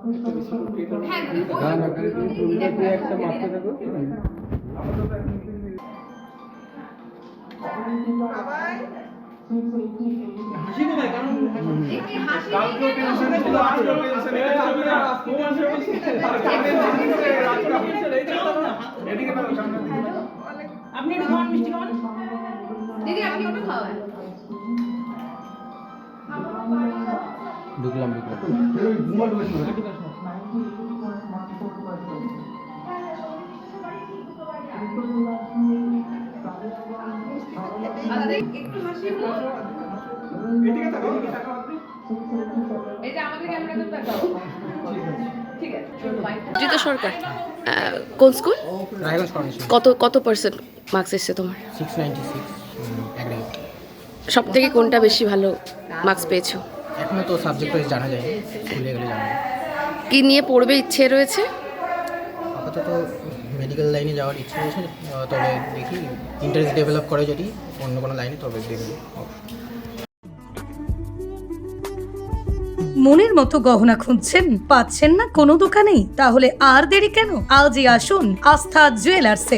হ্যাঁ দিদি, ওই- গান আকারে তুমি তুললে তুই একটা মাপতে থাকো একটু হাসি নেই কেন? আপনি একটু খাওয়ান মিষ্টি খাওয়ান bye. জিত সরকার কোন স্কুল? কত কত পার্সেন্ট মার্কস এসছে তোমার? সব থেকে কোনটা বেশি ভালো মার্কস পেয়েছ? এখনও তো সাবজেক্ট ওয়াইজ জানা যায় স্কুলে গেলে জানা যায় কি নিয়ে পড়বে ইচ্ছে রয়েছে? আপাতত মেডিকেল লাইনে যাওয়ার ইচ্ছা রয়েছে তবে দেখি ইন্টারেস্ট ডেভেলপ করে যদি অন্য কোনো লাইনে তবে দেখব মনের মতো গহনা খুঁজছেন পাচ্ছেন না কোনো দোকানেই? তাহলে আর দেরি কেন? আজই আসুন আস্থা জুয়েলার্সে